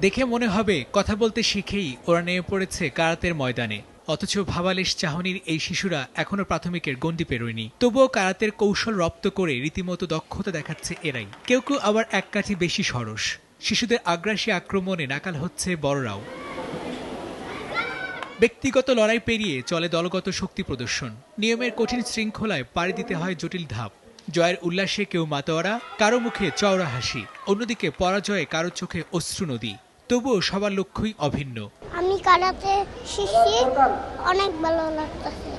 দেখে মনে হবে কথা বলতে শিখেই ওরা নেমে পড়েছে কারাতের ময়দানে। অথচ ভাবালেশ চাহনির এই শিশুরা এখনও প্রাথমিকের গণ্ডি পেরোয়নি। তবুও কারাতের কৌশল রপ্ত করে রীতিমতো দক্ষতা দেখাচ্ছে এরাই। কেউ কেউ আবার এক কাঠি বেশি সরস। শিশুদের আগ্রাসী আক্রমণে নাকাল হচ্ছে বড়রাও। ব্যক্তিগত লড়াই পেরিয়ে চলে দলগত শক্তি প্রদর্শন। নিয়মের কঠিন শৃঙ্খলায় পাড়ি দিতে হয় জটিল ধাপ। জয়ের উল্লাসে কেউ মাতোয়ারা, কারও মুখে চওড়া হাসি। অন্যদিকে পরাজয়ে কারও চোখে অশ্রু নদী। তবুও সবার লক্ষ্যই অভিন্ন। আমি কারাতে শিখছি অনেক ভালো লাগতেছে।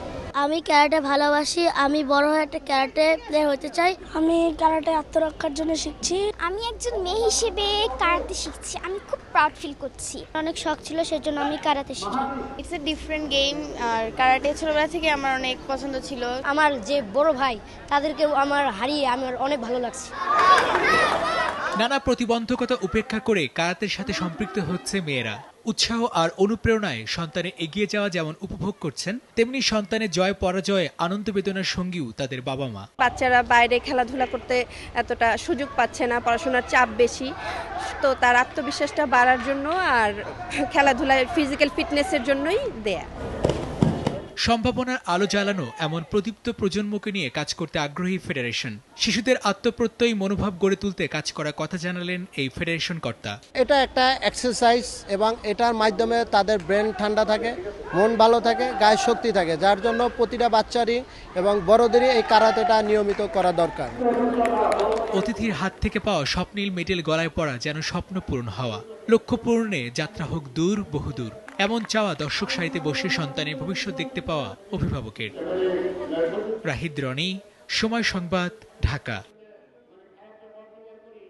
আমি ক্যারাটে ভালোবাসি আমি বড় হয়ে একটা ক্যারাটে প্লেয়ার হতে চাই। আমি ক্যারাটে আত্মরক্ষার জন্য শিখছি। আমি একজন মেয়ে হিসেবে কারাতে শিখছি আমি খুব প্রাউড ফিল করছি। অনেক শখ ছিল সেজন্য আমি কারাতে শিখি ইটস এ ডিফারেন্ট গেম আর কারাটে ছোটবেলা থেকে আমার অনেক পছন্দ ছিল। আমার যে বড় ভাই তাদেরকেও আমার হারিয়ে আমার অনেক ভালো লাগছে। নানা প্রতিবন্ধকতা উপেক্ষা করে কারাতের সাথে সম্পৃক্ত হচ্ছে মেয়েরা। উৎসাহ আর অনুপ্রেরণায় সন্তানের এগিয়ে যাওয়া যেমন উপভোগ করছেন, তেমনি সন্তানের জয় পরাজয়ে আনন্দ বেদনার সঙ্গীও তাদের বাবা মা বাচ্চারা বাইরে খেলাধুলা করতে এতটা সুযোগ পাচ্ছে না, পড়াশোনার চাপ বেশি। তো তার আত্মবিশ্বাসটা বাড়ার জন্য আর খেলাধুলায় ফিজিক্যাল ফিটনেসের জন্যই দেয়া। সম্ভাবনার আলো জ্বালানো এমন প্রদীপ্ত প্রজন্মকে নিয়ে কাজ করতে আগ্রহী ফেডারেশন। শিশুদের আত্মপ্রত্যয়ী মনোভাব গড়ে তুলতে কাজ করার কথা জানালেন এই ফেডারেশন কর্তা। এটা একটা এক্সারসাইজ এবং এটার মাধ্যমে তাদের ব্রেন ঠান্ডা থাকে মন ভালো থাকে গায়ে শক্তি থাকে যার জন্য প্রতিটা বাচ্চারই এবং বড়দেরই এই কারাতেটা নিয়মিত করা দরকার। অতিথির হাত থেকে পাওয়া স্বপ্নীল মেডেল গলায় পড়া যেন স্বপ্ন পূরণ হওয়া। লক্ষ্য পূরণে যাত্রা হোক দূর, বহুদূর। এমন চাওয়া দর্শক সারিতে বসে সন্তানের ভবিষ্যৎ দেখতে পাওয়া অভিভাবকের। রাহিদ রনি, সময় সংবাদ, ঢাকা।